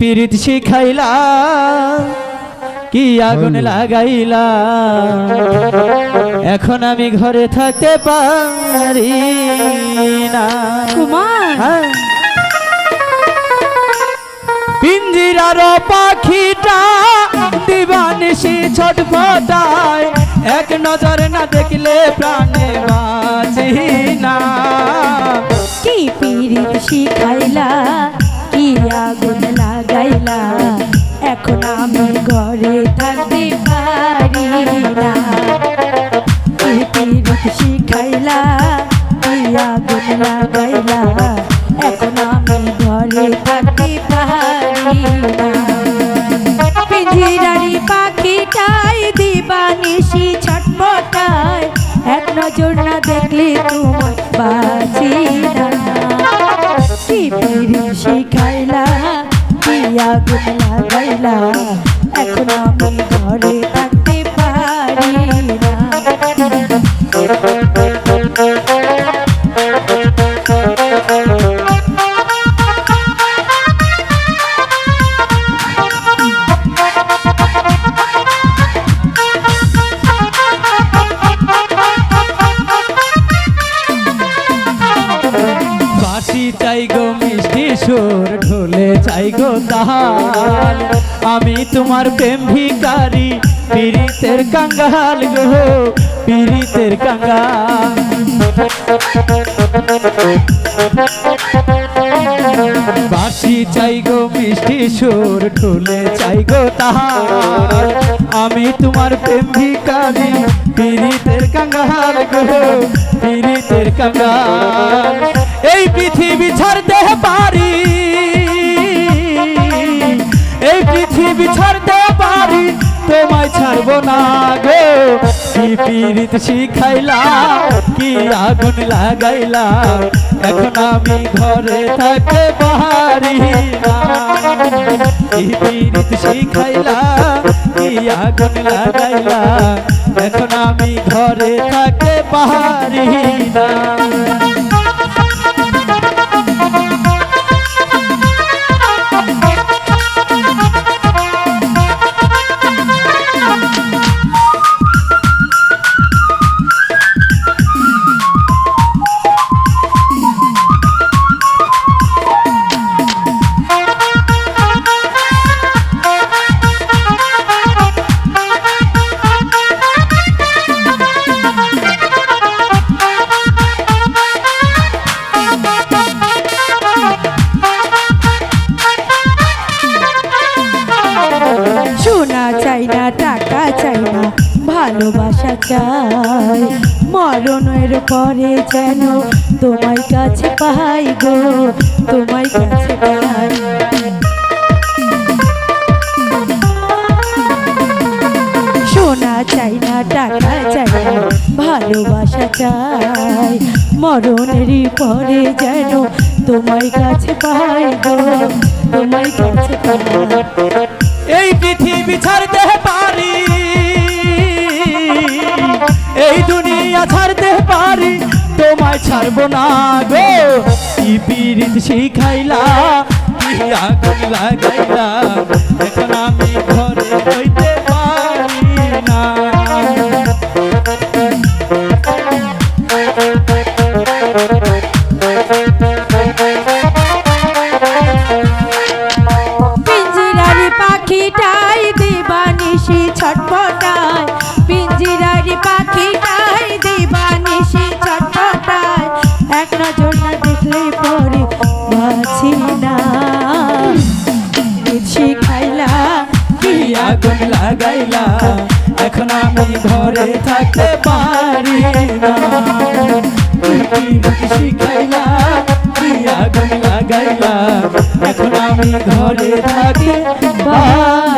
পিরিত শিখাইলা কি আগুন লাগাইলা? এখন আমি ঘরে থাকতে পারি না। কুমার হ্যাঁ। পিঞ্জিরার পাখিটা দিবানিসি ছটফটায়। এক নজর না দেখলে প্রাণে বাঁচি না। নজর না দেখলে তোমার বাঁচি না। কি শিখাইলা দিয়া আগুন লাগাইলা এখন আমি ঘরে চাই গো মিষ্টি সুর ঢোলে, চাই গো তাহাল আমি তোমার প্রেম ভিকারি পীড়িতের কাঙ্গাল গো, পীড়িতের কাঙ্গাল। বাসি চাই গো, মিষ্টি সুর ঢোলে চাই গো তাহার। আমি তোমার প্রেম ভিকারি পীড়িতের কাঙ্গাল গো, পীড়িতের কাঙ্গাল এই পৃথিবী ছাড়তে পারি, এই পৃথিবী ছাড়তে পারি, তোমায় ছাড়বো না গো। পীড়িত শিখাইলা, কি আগুন লাগাইলা? এখন আমি ঘরে থাকতে পারি না। কি পীড়িত শিখাইলা, কি আগুন লাগাইলা? এখন আমি ঘরে থাকতে পারি না। চাই না টাকা চাই না, ভালোবাসা চাই। মরণের পরে যেন তোমার কাছে পাই গো, তোমায় কাছে পাই। সোনা চাই না, টাকা চাই না, ভালোবাসা চাই। মরণেরই পরে যেন তোমার কাছে পাই গো তোমার কাছে পাই। এই পৃথিবী ছাড়তে পারি। এই দুনিয়া ছাড়তে পারি। তোমায় ছাড়ব না গো। কি পীড়িত শিখাইলা আগুন লাগাইলা। এখন আমি ঘরে পাখিটাই দিবানিশি ছটপটায় পিঞ্জিরারি পাখিটাই দিবানিশি ছটপটায় এক নজর না দেখলে পরে বাঁচি না। শিখাইলা কি আগুন লাগাইলা? এখন আমি ঘরে থাকতে পারি না। শিখাইলা আগুন লাগাইলা এখন আমি ঘরে থাকি পারি